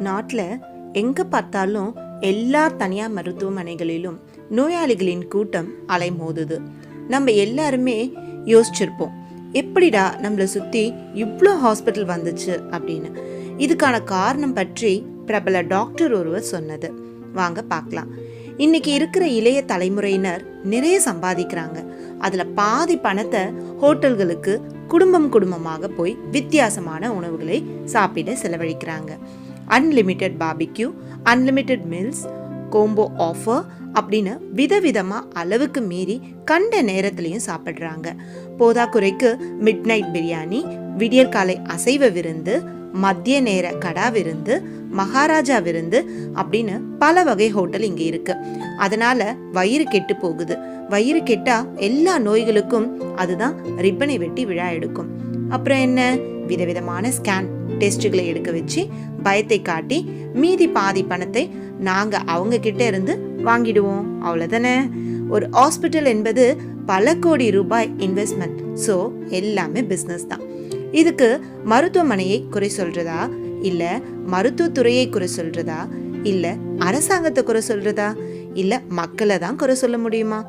நாட்டில் எங்கே பார்த்தாலும் எல்லா தனியார் மருத்துவமனைகளிலும் நோயாளிகளின் கூட்டம் அலைமோதுது. நம்ம எல்லாருமே யோசிச்சிருப்போம் எப்படிடா நம்மளை சுற்றி இவ்வளோ ஹாஸ்பிட்டல் வந்துச்சு அப்படின்னு. இதுக்கான காரணம் பற்றி பிரபல டாக்டர் ஒருவர் சொன்னது. வாங்க பார்க்கலாம். இன்னைக்கு இருக்கிற இளைய தலைமுறையினர் நிறைய சம்பாதிக்கிறாங்க. அதில் பாதி பணத்தை ஹோட்டல்களுக்கு குடும்பம் குடும்பமாக போய் வித்தியாசமான உணவுகளை சாப்பிட செலவழிக்கிறாங்க. Unlimited barbecue unlimited meals combo offer அப்படின்னு விதவிதமாக அளவுக்கு மீறி கண்ட நேரத்துலையும் சாப்பிட்றாங்க. போதாக்குறைக்கு மிட் நைட் பிரியாணி விடியற்காலை அசைவ விருந்து மத்திய நேர கடா விருந்து மகாராஜா விருந்து அப்படின்னு பல வகை ஹோட்டல் இங்க இருக்கு. அதனால வயிறு கெட்டு போகுது. வயிறு கெட்டா எல்லா நோய்களுக்கும் அதுதான் ரிப்பனை வெட்டி விழா எடுக்கும். அப்புறம் என்ன? விதவிதமான ஸ்கேன் டெஸ்ட்டுகளை எடுக்க வச்சு பயத்தை காட்டி மீதி பாதி பணத்தை நாங்கள் அவங்க கிட்ட இருந்து வாங்கிடுவோம். அவ்வளோதானே ஒரு ஹாஸ்பிட்டல் என்பது பல கோடி ரூபாய் இன்வெஸ்ட்மெண்ட் ஸோ எல்லாமே பிஸ்னஸ் தான். இதுக்கு மருத்துவமனையை குறை சொல்றதா? இல்லை மருத்துவத்துறையை குறை சொல்றதா? இல்லை அரசாங்கத்தை குறை சொல்றதா? இல்லை மக்களை தான் குறை சொல்ல முடியுமா?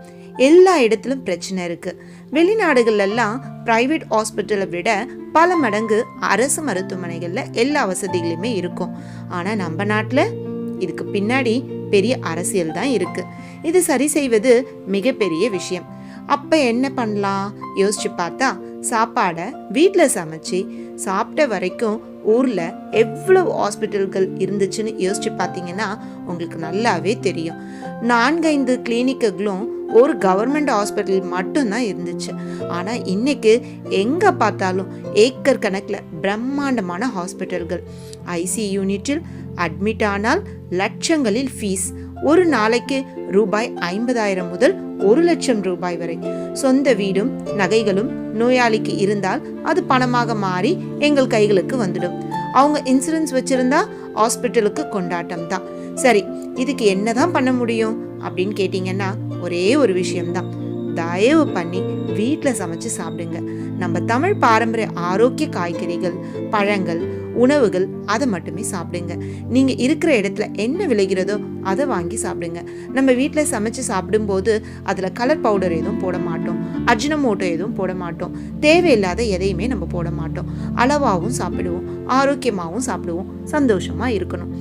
எல்லா இடத்துலும் பிரச்சனை இருக்கு. வெளிநாடுகள்லாம் ப்ரைவேட் பிரைவேட் ஹாஸ்பிட்டலை விட பல மடங்கு அரசு மருத்துவமனைகளில் எல்லா வசதிகளையுமே இருக்கும். ஆனால் நம்ம நாட்டில் இதுக்கு பின்னாடி பெரிய அரசியல் தான் இருக்கு. இது சரி செய்வது மிகப்பெரிய விஷயம். அப்போ என்ன பண்ணலாம்? யோசிச்சு பார்த்தா சாப்பாடை வீட்டில் சமைச்சு சாப்பிட்ட வரைக்கும் ஊரில் எவ்வளோ ஹாஸ்பிட்டல்கள் இருந்துச்சுன்னு யோசிச்சு பார்த்தீங்கன்னா உங்களுக்கு நல்லாவே தெரியும். நான்கைந்து கிளினிக்குகளும் ஒரு கவர்மெண்ட் ஹாஸ்பிட்டல் மட்டும்தான் இருந்துச்சு. ஆனால் இன்னைக்கு எங்கே பார்த்தாலும் ஏக்கர் கணக்கில் பிரம்மாண்டமான ஹாஸ்பிட்டல்கள் ஐசி யூனிட்டில் அட்மிட் ஆனால் லட்சங்களில் ஃபீஸ் ஒரு நாளைக்கு ரூபாய் ஐம்பதாயிரம் முதல் ஒரு லட்சம் ரூபாய் வரை. சொந்த வீடும் நகைகளும் நோயாளிக்கு இருந்தால் அது பணமாக மாறி எங்கள் கைகளுக்கு வந்துடும். அவங்க இன்சூரன்ஸ் வச்சிருந்தா ஹாஸ்பிட்டலுக்கு கொண்டாட்டம் தான் சரி இதுக்கு என்னதான் பண்ண முடியும்? அப்படின்னு கேட்டிங்கன்னா ஒரே ஒரு விஷயம்தான். தயவு பண்ணி வீட்டில் சமைச்சு சாப்பிடுங்க. நம்ம தமிழ் பாரம்பரிய ஆரோக்கிய காய்கறிகள் பழங்கள் உணவுகள் அதை மட்டுமே சாப்பிடுங்க. நீங்க இருக்கிற இடத்துல என்ன விளைகிறதோ அதை வாங்கி சாப்பிடுங்க. நம்ம வீட்டில் சமைச்சு சாப்பிடும்போது அதில் கலர் பவுடர் எதுவும் போட மாட்டோம். அஜினமோட்டோ எதுவும் போட மாட்டோம். தேவையில்லாத எதையுமே நம்ம போட மாட்டோம். அளவாகவும் சாப்பிடுவோம். ஆரோக்கியமாகவும் சாப்பிடுவோம். சந்தோஷமா இருக்கணும்.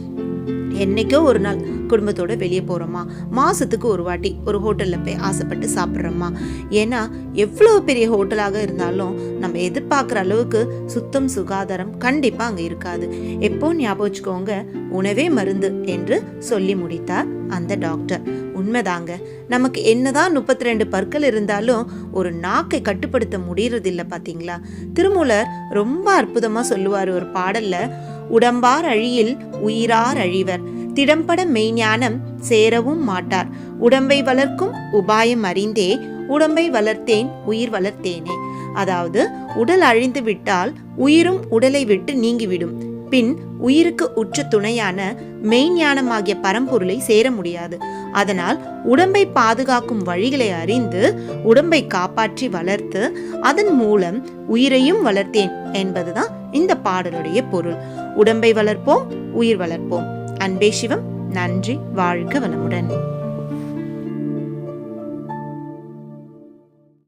என்னைக்கோ ஒரு நாள் குடும்பத்தோட வெளியே போகிறோமா மாதத்துக்கு ஒரு வாட்டி ஒரு ஹோட்டலில் போய் ஆசைப்பட்டு சாப்பிட்றோமா ஏன்னா எவ்வளோ பெரிய ஹோட்டலாக இருந்தாலும் நம்ம எதிர்பார்க்குற அளவுக்கு சுத்தம் சுகாதாரம் கண்டிப்பாக அங்கே இருக்காது. எப்போ ஞாபகம் வச்சுக்கோங்க உணவே மருந்து என்று சொல்லி முடித்தார் அந்த டாக்டர். உண்மைதாங்க நமக்கு என்னதான் முப்பத்தி ரெண்டு பற்கள் இருந்தாலும் ஒரு நாக்கை கட்டுப்படுத்த முடியறதில்ல பார்த்தீங்களா திருமூலர் ரொம்ப அற்புதமாக சொல்லுவார் ஒரு பாடலில் உடம்பார் அழியில் உயிரார் அழிவர். திடம்பட மெய்ஞானம் சேரவும் மாட்டார். உடம்பை வளர்க்கும் உபாயம் அறிந்தே உடம்பை வளர்த்தேன் உயிர் வளர்த்தேனே. அதாவது உடல் அழிந்து விட்டால் உயிரும் உடலை விட்டு நீங்கிவிடும். பின் உயிருக்கு உற்ற துணையான மெய்ஞானமாகிய பரம்பொருளை சேர முடியாது. அதனால் உடம்பை பாதுகாக்கும் வழிகளை அறிந்து உடம்பை காப்பாற்றி வளர்த்து அதன் மூலம் உயிரையும் வளர்த்தேன் என்பதுதான் இந்த பாடலுடைய பொருள். உடம்பை வளர்ப்போம் உயிர் வளர்ப்போம். அன்பே சிவம் நன்றி வாழ்க வளமுடன்.